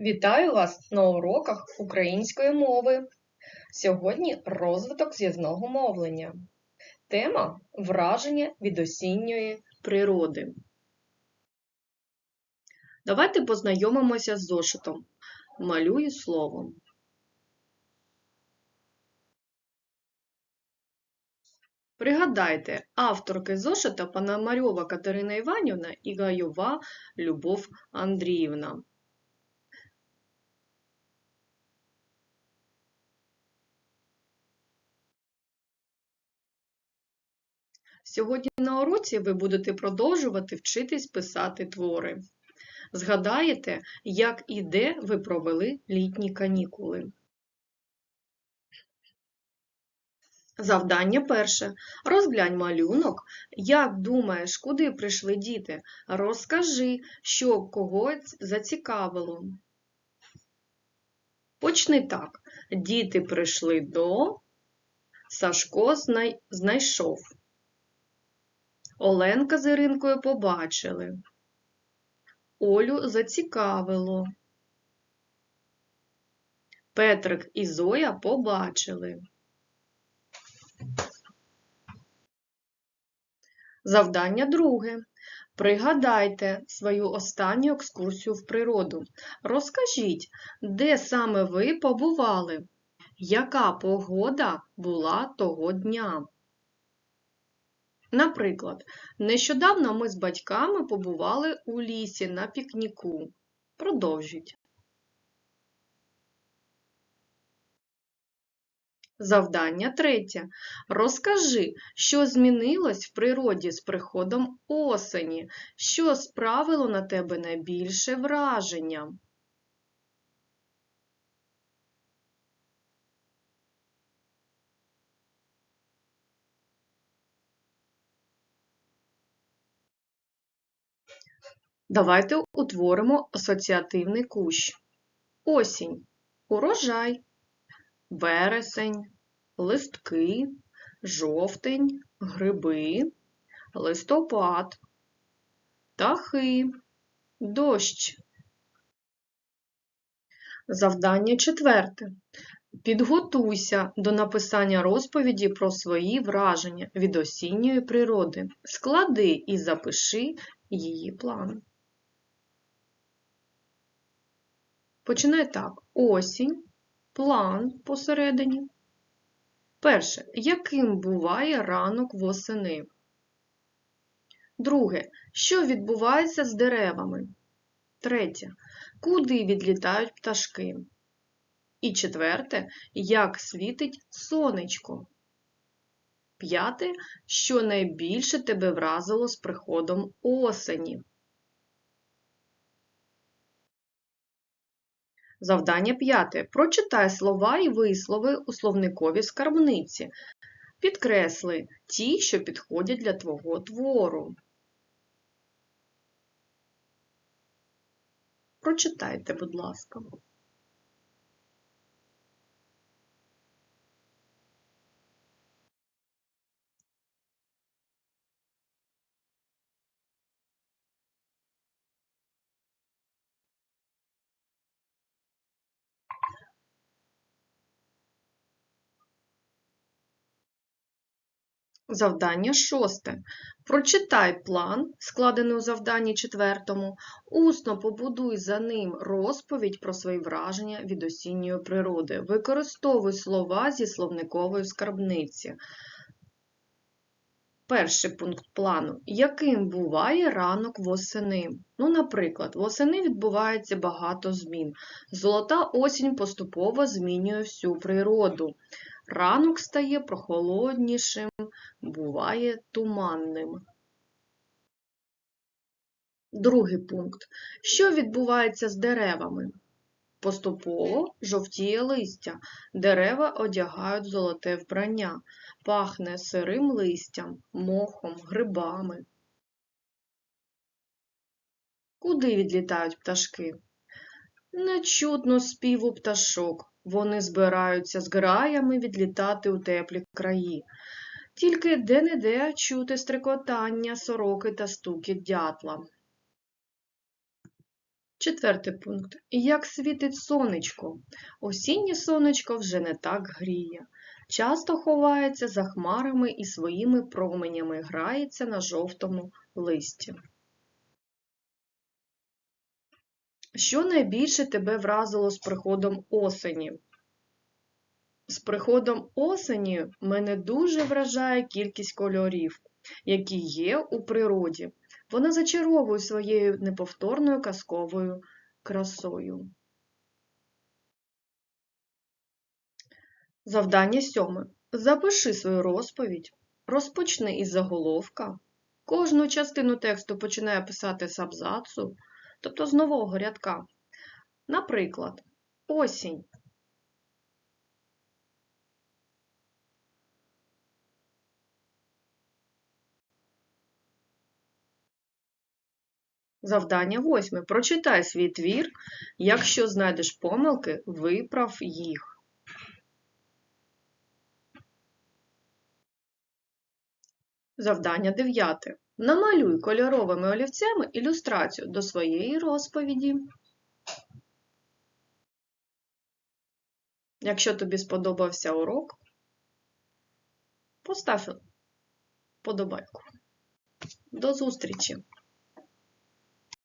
Вітаю вас на уроках української мови. Сьогодні розвиток зв'язного мовлення. Тема враження від осінньої природи. Давайте познайомимося з зошитом. Малюю словом. Пригадайте, авторки зошита Пономарьова Катерина Іванівна і Гайова Любов Андріївна. Сьогодні на уроці ви будете продовжувати вчитись писати твори. Згадаєте, як і де ви провели літні канікули. Завдання перше. Розглянь малюнок. Як думаєш, куди прийшли діти? Розкажи, що когось зацікавило. Почни так. Діти прийшли до Сашко знай... знайшов. Оленка з Іринкою побачили. Олю зацікавило. Петрик і Зоя побачили. Завдання друге. Пригадайте свою останню екскурсію в природу. Розкажіть, де саме ви побували? Яка погода була того дня? Наприклад, нещодавно ми з батьками побували у лісі на пікніку. Продовжіть. Завдання третє. Розкажи, що змінилось в природі з приходом осені, що справило на тебе найбільше враження. Давайте утворимо асоціативний кущ. Осінь, урожай, вересень, листки, жовтень, гриби, листопад, птахи, дощ. Завдання четверте. Підготуйся до написання розповіді про свої враження від осінньої природи. Склади і запиши її план. Починай так. Осінь, план посередині. Перше. Яким буває ранок восени? Друге. Що відбувається з деревами? Третє. Куди відлітають пташки? І четверте. Як світить сонечко? П'яте. Що найбільше тебе вразило з приходом осені? Завдання п'яте. Прочитай слова і вислови у словниковій скарбниці. Підкресли ті, що підходять для твого твору. Прочитайте, будь ласка. Завдання шосте. Прочитай план, складений у завданні четвертому, усно побудуй за ним розповідь про свої враження від осінньої природи. Використовуй слова зі словникової скарбниці. Перший пункт плану. Яким буває ранок восени? Ну, наприклад, восени відбувається багато змін. Золота осінь поступово змінює всю природу. Ранок стає прохолоднішим, буває туманним. Другий пункт. Що відбувається з деревами? Поступово жовтіє листя, дерева одягають золоте вбрання, пахне сирим листям, мохом, грибами. Куди відлітають пташки? Не чутно співу пташок. Вони збираються з граями відлітати у теплі краї. Тільки де-не-де чути стрикотання сороки та стукіт дятла. Четвертий пункт. Як світить сонечко. Осіннє сонечко вже не так гріє. Часто ховається за хмарами і своїми променями грається на жовтому листі. Що найбільше тебе вразило з приходом осені? З приходом осені мене дуже вражає кількість кольорів, які є у природі. Вона зачаровує своєю неповторною казковою красою. Завдання сьоме. Запиши свою розповідь, розпочни із заголовка. Кожну частину тексту починає писати з абзацу, тобто з нового рядка. Наприклад, осінь. Завдання восьме. Прочитай свій твір. Якщо знайдеш помилки, виправ їх. Завдання дев'яте. Намалюй кольоровими олівцями ілюстрацію до своєї розповіді. Якщо тобі сподобався урок, постав подобайку. До зустрічі!